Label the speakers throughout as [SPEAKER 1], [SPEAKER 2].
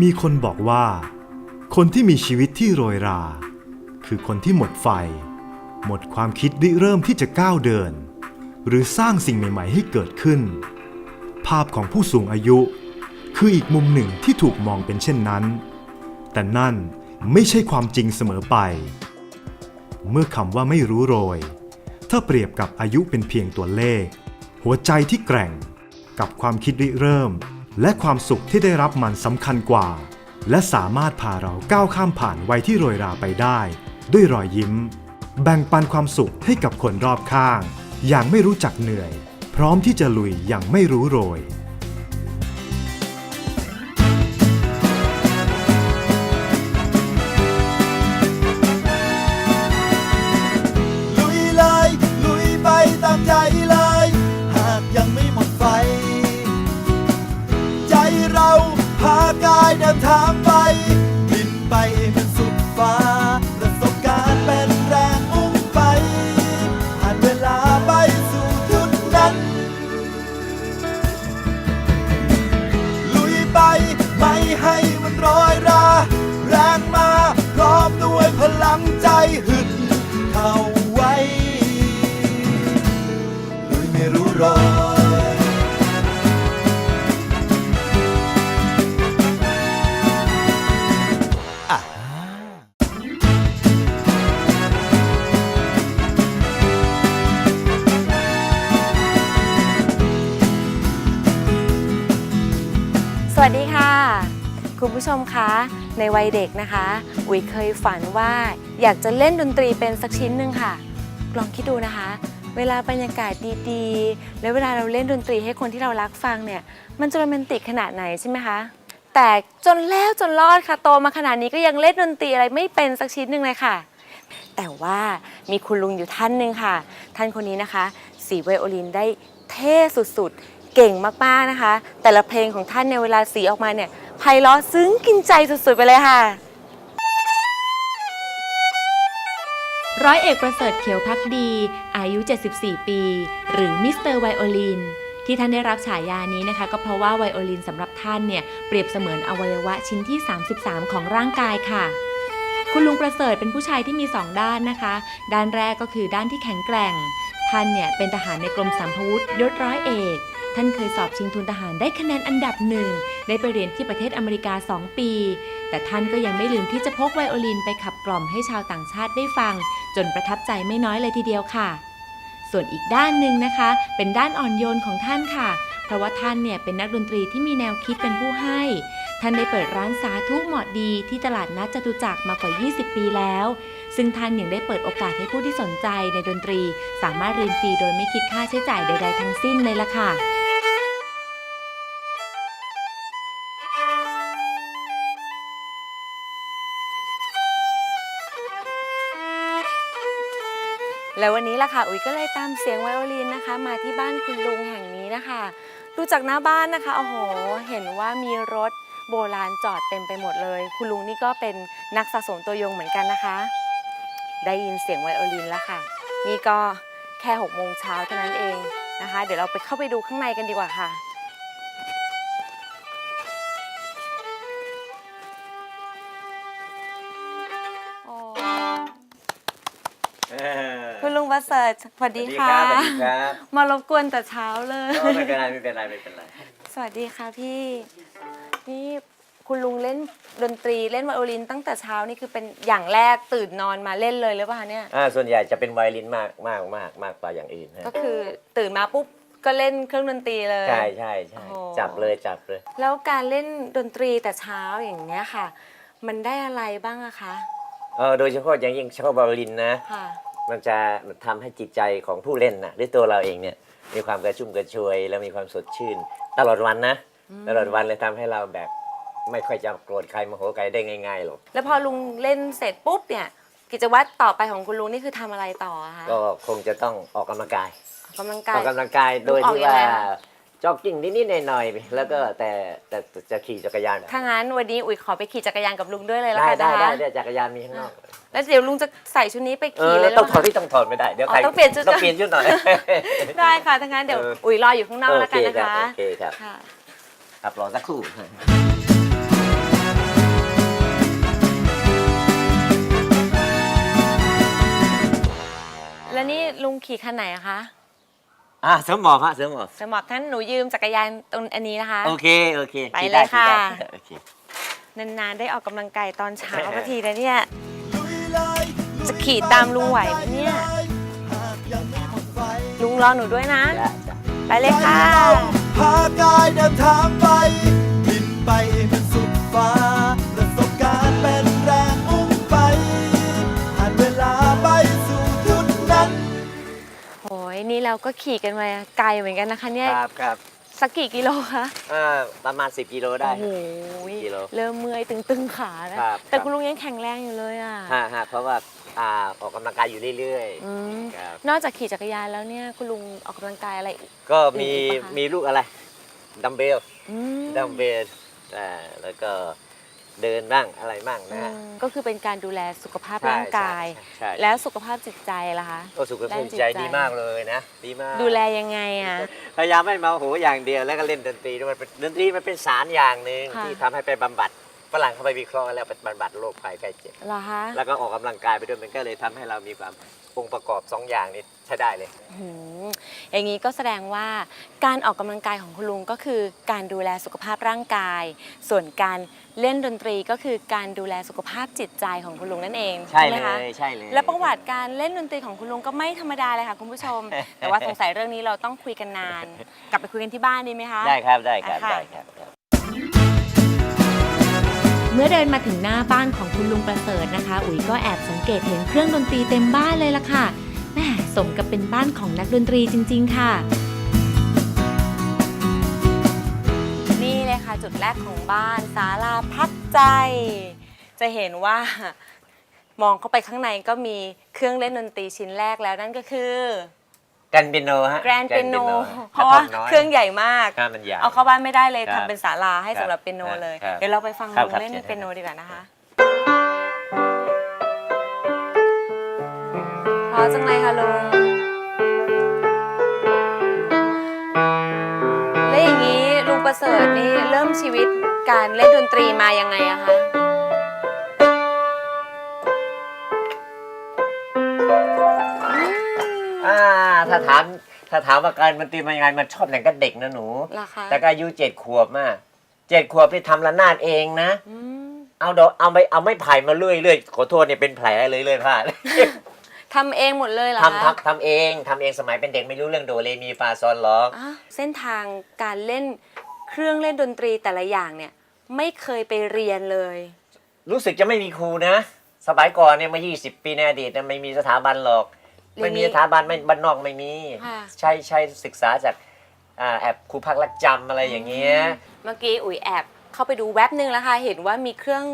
[SPEAKER 1] มีคนบอกว่า คนที่มีชีวิตที่โรยรา คือคนที่หมดไฟ หมดความคิดริเริ่มที่จะก้าวเดิน หรือสร้างสิ่งใหม่ ๆ ให้เกิดขึ้น ภาพของผู้สูงอายุ คืออีกมุมหนึ่งที่ถูกมองเป็นเช่นนั้น แต่นั่นไม่ใช่ความจริงเสมอไป เมื่อคำว่าไม่รู้โรย ถ้าเปรียบกับอายุเป็นเพียงตัวเลข หัวใจที่แกร่งกับความคิดริเริ่ม และความสุขที่ได้รับมันสำคัญกว่า และสามารถพาเราก้าวข้ามผ่านวัยที่โรยราไปได้ ด้วยรอยยิ้ม แบ่งปันความสุขให้กับคนรอบข้าง อย่างไม่รู้จักเหนื่อย พร้อมที่จะลุยอย่างไม่รู้โรยา
[SPEAKER 2] ยเดินทางไป บินไปให้มันสุดฟ้า ประสบการณ์เป็นแรงมุ่งไปผ่านเวลาไปสู่จุดนั้น ลุยไปไม่ให้มันร้อยรา แรงมาพร้อมด้วยพลังใจหึดเข้าไว้ลุยไม่รู้รอ
[SPEAKER 3] วัสดีค่ะ คุณผู้ชมคะ ในวัยเด็กนะคะ อุ๋ยเคยฝันว่าอยากจะเล่นดนตรีเป็นสักชิ้นหนึ่งค่ะ ลองคิดดูนะคะ เวลาบรรยากาศดีๆ แล้วเวลาเราเล่นดนตรีให้คนที่เรารักฟังเนี่ย มันจะโรแมนติกขนาดไหนใช่ไหมคะ แต่จนแล้วจนรอดค่ะโตมาขนาดนี้ก็ยังเล่นดนตรีอะไรไม่เป็นสักชิ้นหนึ่งเลยค่ะ แต่ว่ามีคุณลุงอยู่ท่านหนึ่งค่ะ ท่านคนนี้นะคะ สีไวโอลินได้เท่สุดๆ เก่งมากๆนะคะ แต่ละเพลงของท่านในเวลาสีออกมาเนี่ยไพเราะซึ้งกินใจสุดๆไปเลยค่ะ
[SPEAKER 4] ร้อยเอกประเสริฐเขียวพักดี อายุ 74 ปี หรือมิสเตอร์ไวโอลินที่ท่านได้รับฉายานี้นะคะ ก็เพราะว่าไวโอลินสำหรับท่านเนี่ยเปรียบเสมือนอวัยวะชิ้นที่ 33 ของร่างกายค่ะ คุณลุงประเสริฐเป็นผู้ชายที่มี 2 ด้านนะคะ ด้านแรกก็คือด้านที่แข็งแกร่ง ท่านเนี่ยเป็นทหารในกรมสัมพวุธยศร้อยเอก ท่านเคยสอบชิงทุนทหารได้คะแนนอันดับหนึ่ง ได้ไปเรียนที่ประเทศอเมริกา 2 ปี แต่ท่านก็ยังไม่ลืมที่จะพกไวโอลินไปขับกล่อมให้ชาวต่างชาติได้ฟัง จนประทับใจไม่น้อยเลยทีเดียวค่ะ ส่วนอีกด้านหนึ่งนะคะ เป็นด้านอ่อนโยนของท่านค่ะ เพราะว่าท่านเนี่ยเป็นนักดนตรีที่มีแนวคิดเป็นผู้ให้ ท่านได้เปิดร้านสาธุเหมาะดีที่ตลาดนัดจตุจักรมากว่า 20 ปีแล้ว ซึ่งท่านยังได้เปิดโอกาสให้ผู้ที่สนใจในดนตรี สามารถเรียนฟรีโดยไม่คิดค่าใช้จ่ายใด ๆ ทั้งสิ้นเลยล่ะค่ะ
[SPEAKER 3] แล้ววันนี้ล่ะค่ะอุ๋ยก็เลยตามเสียงไวโอลินนะคะ มาที่บ้านคุณลุงแห่งนี้นะคะ ดูจากหน้าบ้านนะคะโอ้โห เห็นว่ามีรถโบราณจอดเต็มไปหมดเลย คุณลุงนี่ก็เป็นนักสะสมตัวยงเหมือนกันนะคะ ได้ยินเสียงไวโอลินแล้วค่ะ นี่ก็แค่6โมงเช้าเท่านั้นเองนะคะ เดี๋ยวเราไปเข้าไปดูข้างในกันดีกว่าค่ะ งประเสริฐสวัสดีค่ะ
[SPEAKER 5] สวัสดีครับ
[SPEAKER 3] มารบกวนแต่เช้าเลย
[SPEAKER 5] สวัสดีครับไม่เป็นไรไม่เป็นไรไม่เป็นไร
[SPEAKER 3] สวัสดีค่ะพี่ นี่คุณลุงเล่นดนตรีเล่นไวโอลิน ตั้งแต่เช้านี่คือเป็นอย่างแรกตื่นนอนมาเล่นเลยหรือเปล่าคะเนี่ย
[SPEAKER 5] อ่า ส่วนใหญ่จะเป็นไวโอลินมากมากมากมากกว่าอย่างอื่นฮะ
[SPEAKER 3] ก็คือตื่นมาปุ๊บก็เล่นเครื่องดนตรีเลย
[SPEAKER 5] ใช่ใช่ใช่
[SPEAKER 3] โอ้
[SPEAKER 5] จับเลยจับเลย
[SPEAKER 3] แล้วการเล่นดนตรีแต่เช้าอย่างเงี้ยค่ะ มันได้อะไรบ้างอะคะ
[SPEAKER 5] เออโดยเฉพาะอย่างยิ่งเฉพาะไวโอลินนะ
[SPEAKER 3] ค่ะ
[SPEAKER 5] มันจะทำให้จิตใจของผู้เล่นนะหรือตัวเราเองเนี่ยมีความกระชุ่มกระชวย แล้วมีความสดชื่น ตลอดวันนะ ตลอดวันเลยทำให้เราแบบไม่ค่อยจะโกรธใครโมโหใครได้ง่ายๆหรอก
[SPEAKER 3] แล้วพอลุงเล่นเสร็จปุ๊บเนี่ย กิจวัตรต่อไปของคุณลุงนี่คือทำอะไรต่ออะคะ
[SPEAKER 5] ก็คงจะต้องออกกำลังกาย
[SPEAKER 3] ออกกำลัง
[SPEAKER 5] อกา
[SPEAKER 3] ย
[SPEAKER 5] อกกำลังกายโดย
[SPEAKER 3] ออก
[SPEAKER 5] ที่
[SPEAKER 3] ยัง
[SPEAKER 5] ว่า
[SPEAKER 3] ไงคะ
[SPEAKER 5] จอกกิ้งนิดๆหน่อยๆแล้วก็แต่แต่จะขี่จักรยาน
[SPEAKER 3] ถ้างั้นวันนี้อุ๋ยขอไปขี่จักรยานกับลุงด้วยเลยละ
[SPEAKER 5] ไกั
[SPEAKER 3] น
[SPEAKER 5] ได้ะ
[SPEAKER 3] ได้คะ
[SPEAKER 5] ได้จักรยานมีข้างนอก
[SPEAKER 3] แล้วเดี๋ยวลุงจะใส่ชุดนี้ไปขี่เลย
[SPEAKER 5] ต้องถอดที่ต้องถอดไม่ได้เดี๋ยวใคร
[SPEAKER 3] ต้องเปลี่ยนชุด
[SPEAKER 5] ต้องเปลี่ยนชุดหน่อย
[SPEAKER 3] ได้ค่ะถ้างั้นเดี๋ยว
[SPEAKER 5] อุ๋
[SPEAKER 3] ยรออยู่ข้างนอกแล้วกันนะ
[SPEAKER 5] คะโอเคครับ
[SPEAKER 3] ค
[SPEAKER 5] รับรอสักครู่
[SPEAKER 3] แล้วนี่ลุงขี่คันไหนคะ
[SPEAKER 5] อ่าเสริมหมอบฮะเสริมหมอบ
[SPEAKER 3] สมอบท่านหนูยืมจักรยานตรงอันนี้นะคะ
[SPEAKER 5] โอเคโอเค
[SPEAKER 3] ไป
[SPEAKER 5] ขี่
[SPEAKER 3] เล
[SPEAKER 5] ด้
[SPEAKER 3] ยค่ะ
[SPEAKER 5] ขี่ได้โอเค
[SPEAKER 3] นานๆได้ออกกำลังกายตอนเช้าสักทีนะเนี่ย
[SPEAKER 2] ลุยเลย
[SPEAKER 3] จะขี่ตามลุงไหวไหมเนี่ย
[SPEAKER 2] หากยังไม่หมดไฟ
[SPEAKER 3] ลุงรอหนูด้วยนะ
[SPEAKER 5] จ้ะจ้ะ
[SPEAKER 3] ไปเลยค่ะ
[SPEAKER 2] พากายเดินทางไปบินไปให้มั นี่เรา
[SPEAKER 3] ก็ขี่กันมาไกลเหมือนกันนะคะเนี่ย
[SPEAKER 5] ครับครับ
[SPEAKER 3] สักกี่กิโลคะ
[SPEAKER 5] อ่าประมาณ 10 กิโลได้
[SPEAKER 3] โอ้โห
[SPEAKER 5] กิโล
[SPEAKER 3] เริ่มเมื่อยตึงๆขาแล้ว
[SPEAKER 5] ครับ
[SPEAKER 3] แต่
[SPEAKER 5] ครับ
[SPEAKER 3] คุณลุงยังแข็งแรงอยู่เลยอะ
[SPEAKER 5] ฮะฮะเพราะว่าอ่าออกกำลังกายอยู่เรื่อย
[SPEAKER 3] อืม
[SPEAKER 5] ๆครับ
[SPEAKER 3] นอกจากขี่จักรยานแล้วเนี่ยคุณลุงออกกำลังกายอะไรอีก
[SPEAKER 5] ก็มี
[SPEAKER 3] อีกปะคะ
[SPEAKER 5] มีลูกอะไรดัมเบล
[SPEAKER 3] อืม
[SPEAKER 5] ดัมเบลอ่าแล้วก็ เดินบ้างอะไรบ้างนะฮะ
[SPEAKER 3] อืมก็คือเป็นการดูแลสุขภาพ
[SPEAKER 5] ใช่
[SPEAKER 3] ร่างกาย
[SPEAKER 5] ใช่ใช่
[SPEAKER 3] แล้วสุขภาพจิตใจล่ะคะ
[SPEAKER 5] ก็สุขภา
[SPEAKER 3] ด้า
[SPEAKER 5] พ
[SPEAKER 3] นจิต
[SPEAKER 5] ใจ
[SPEAKER 3] ใจ
[SPEAKER 5] ดีมากเลยนะ ดีมาก
[SPEAKER 3] ดูแลยังไงอะ
[SPEAKER 5] พยายามไม่เมาหูอย่างเดียวแล้วก็เล่นดนตรีด้วยมันเป็นดนตรีมันเป็นสารอย่างหนึ่ง
[SPEAKER 3] ค่ะ
[SPEAKER 5] ที่ทำให้ไปบำบัดฝรั่งเข้าไปวิเคราะห์แล้วไปบำบัดโรคภัยไข้เจ็บ
[SPEAKER 3] เหรอคะ
[SPEAKER 5] แล้วก็ออกกำลังกายไปด้วยมันก็เลยทำให้เรามีความ องค์ประกอบสองอย่างนี้ใช้ได้เลย
[SPEAKER 3] หืมอย่างนี้ก็แสดงว่าการออกกำลังกายของคุณลุงก็คือการดูแลสุขภาพร่างกาย ส่วนการเล่นดนตรีก็คือการดูแลสุขภาพจิตใจของคุณลุงนั่นเอง
[SPEAKER 5] ใช่
[SPEAKER 3] ไห
[SPEAKER 5] เล
[SPEAKER 3] มคะ
[SPEAKER 5] ยใช่เลย
[SPEAKER 3] และประวัติการเล่นดนตรีของคุณลุงก็ไม่ธรรมดาเลยค่ะคุณผู้ชม แต่ว่าสงสัยเรื่องนี้เราต้องคุยกันนาน กลับไปคุยกันที่บ้านดีไหมคะ
[SPEAKER 5] ได้ครับได้ครับ
[SPEAKER 3] อะค่ะ
[SPEAKER 5] ได้ครับครับ
[SPEAKER 4] เมื่อเดินมาถึงหน้าบ้านของคุณลุงประเสริฐนะคะ อุ๋ยก็แอบสังเกตเห็นเครื่องดนตรีเต็มบ้านเลยล่ะค่ะแหมสมกับเป็นบ้านของนักดนตรีจริง ๆ ค่ะ
[SPEAKER 3] นี่เลยค่ะจุดแรกของบ้านศาลาพักใจ จะเห็นว่ามองเข้าไปข้างในก็มีเครื่องเล่นดนตรีชิ้นแรกแล้วนั่นก็คือ
[SPEAKER 5] แกรนเปียโนฮะ
[SPEAKER 3] แกรนเปียโน
[SPEAKER 5] ฮะ
[SPEAKER 3] เพราะว่า
[SPEAKER 5] กท่มน้ย
[SPEAKER 3] เครื่องใหญ่มาก
[SPEAKER 5] ครับมันใหญ่
[SPEAKER 3] เอาเข้าบ้านไม่ได้เลย
[SPEAKER 5] ครับ
[SPEAKER 3] ทำเป็นศาลาให้
[SPEAKER 5] ครับ
[SPEAKER 3] สำหรับเปียโนเลย
[SPEAKER 5] ครับ
[SPEAKER 3] เดี๋ยวเราไปฟัง
[SPEAKER 5] ครับ
[SPEAKER 3] ลุง
[SPEAKER 5] ครับ
[SPEAKER 3] เล่น
[SPEAKER 5] เชิญ
[SPEAKER 3] เปียโนดีกว่านะคะเพราะจังเลยค่ะลุงแล้วอย่างนี้ลุงประเสริฐนี่เริ่มชีวิตการเล่นดนตรีมายังไงอะคะ
[SPEAKER 5] ถ้าถามถ้าถามว่าการมันตรีมันยังไงมันชอบแต่งกับเด็กนะหนู
[SPEAKER 3] เหรอคะ
[SPEAKER 5] แต่ก็อายุเจ็ดขวบมากเจ็ดขวบที่ทำระนาดเองนะ
[SPEAKER 3] อืม
[SPEAKER 5] เอาดอกเอาไม่เอาไม่ไผ่มาเลื่อยเลื่อยขอโทษเนี่ยเป็นแผลเลยเลื่อยผ้า
[SPEAKER 3] ทำเองหมดเลยเหรอ
[SPEAKER 5] ทำ
[SPEAKER 3] คะ
[SPEAKER 5] ทำทำเองทำเองสมัยเป็นเด็กไม่รู้เรื่องโดเรมีฟาซอนหรอก
[SPEAKER 3] อะเส้นทางการเล่นเครื่องเล่นดนตรีแต่ละอย่างเนี่ย ไม่เคยไปเรียนเลย
[SPEAKER 5] รู้สึกจะไม่มีครูนะ สมัยก่อนเนี่ยมา 20 ปีในอดีตนะไม่มีสถาบันหรอก
[SPEAKER 3] เรียน
[SPEAKER 5] ไม่มี
[SPEAKER 3] นี้
[SPEAKER 5] สถาบันไม่บ้านนอกไม่มี
[SPEAKER 3] ค่ะ
[SPEAKER 5] ใช่ใช่ศึกษาจากอ่าแอบครูพักรักจำอะไรอย่างเงี้ย
[SPEAKER 3] เมื่อกี้อุ๋ยแอบเข้าไปดูแว็บหนึ่งแล้วค่ะ เห็นว่ามีเครื่อง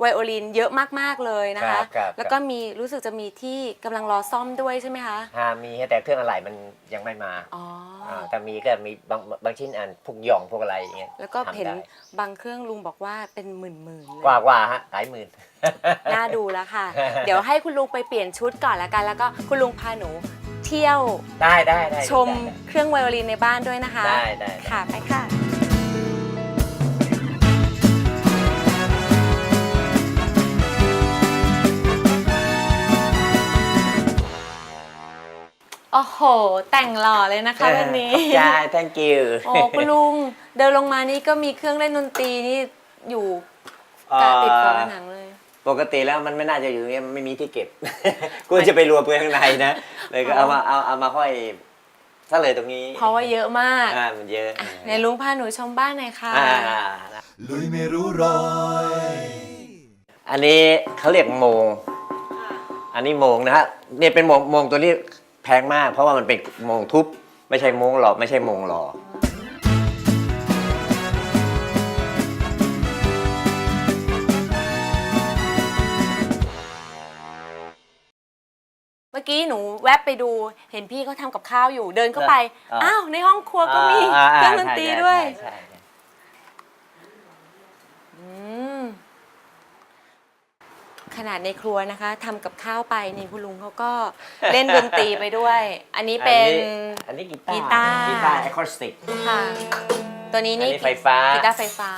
[SPEAKER 3] ไวโอลินเยอะมากๆเลยนะ
[SPEAKER 5] ครั
[SPEAKER 3] คะ
[SPEAKER 5] บครับ
[SPEAKER 3] แล้วก็มีรู้สึกจะมีที่กำลังรอซ่อมด้วยใช่ไหมคะ
[SPEAKER 5] ฮามีแต่เครื่องอะไรมันยังไม่มา
[SPEAKER 3] อ๋ออา
[SPEAKER 5] แต่มีก็มีบางบางชิ้นอันพวกหย่องพวกอะไรอย่างเงี้ย
[SPEAKER 3] แล้วก็เห็น
[SPEAKER 5] ทำได้
[SPEAKER 3] บางเครื่องลุงบอกว่าเป็นหมื่นๆเลย
[SPEAKER 5] กว่ากว่าฮะหลายหมื่น
[SPEAKER 3] น่าดูแล้วค่ะ เดี๋ยวให้คุณลุงไปเปลี่ยนชุดก่อนแล้วกัน แล้วก็คุณลุงพาหนูเที่ยว
[SPEAKER 5] ได้ได้ได้
[SPEAKER 3] ชมเครื่องไวโอลินในบ้านด้วยนะคะ
[SPEAKER 5] ได้ได้ได้
[SPEAKER 3] ค่ะ ไปค่ะ โอ้โห แต่งหล่อเลยนะคะวันนี้
[SPEAKER 5] ใช่ thank you
[SPEAKER 3] โอ้คุณลุง เดินลงมานี่ก็มีเครื่องเล่นดนตรีนี่อยู่กะติดฝาผนังเลย
[SPEAKER 5] ปกติแล้วมันไม่น่าจะอยู่อย่างเงี้ยไม่มีที่เก็บกูจะไปรวมเพื่อข้างในนะเลยก็เอามาเอาเอามาห้อยซะเลยตรงนี้
[SPEAKER 3] เพราะว่าเยอะมาก
[SPEAKER 5] อ่ามันเยอะ
[SPEAKER 3] อะในลุงพาหนูชมบ้านหน่อยค่ะ
[SPEAKER 5] อ่า
[SPEAKER 2] ลุยไม่รู้รอย
[SPEAKER 5] อันนี้เขาเรียกโมง อันนี้โมงนะฮะเนี่ยเป็นโมงโมงตัวนี้ แพงมาก เพราะว่ามันเป็นโมงทุบ ไม่ใช่โมงหล่อไม่ใช่โมงหล่อ
[SPEAKER 3] เมื่อกี้หนูแวบไปดูเห็นพี่เขาทำกับข้าวอยู่เดินเข้าไป
[SPEAKER 5] อ่า
[SPEAKER 3] อ้าว ในห้องครัวก็มี
[SPEAKER 5] อ่า
[SPEAKER 3] เค
[SPEAKER 5] อ่า
[SPEAKER 3] รื่องดนตรี
[SPEAKER 5] ใช่
[SPEAKER 3] ด้วย
[SPEAKER 5] ใช่ใช่
[SPEAKER 3] อื ขนาดในครัวนะคะทำกับข้าวไปนี่คุณลุงเขาก็เล่นดนตรีไปด้วย อันนี้เป็น
[SPEAKER 5] อันนี้กี
[SPEAKER 3] กี
[SPEAKER 5] ตา
[SPEAKER 3] ตาร์
[SPEAKER 5] ร์กีตาร์อะคอสติก
[SPEAKER 3] ค่ะ ตัวนี้นี่
[SPEAKER 5] อันนี้ไฟฟ้า
[SPEAKER 3] กีตาร์ไฟฟ้า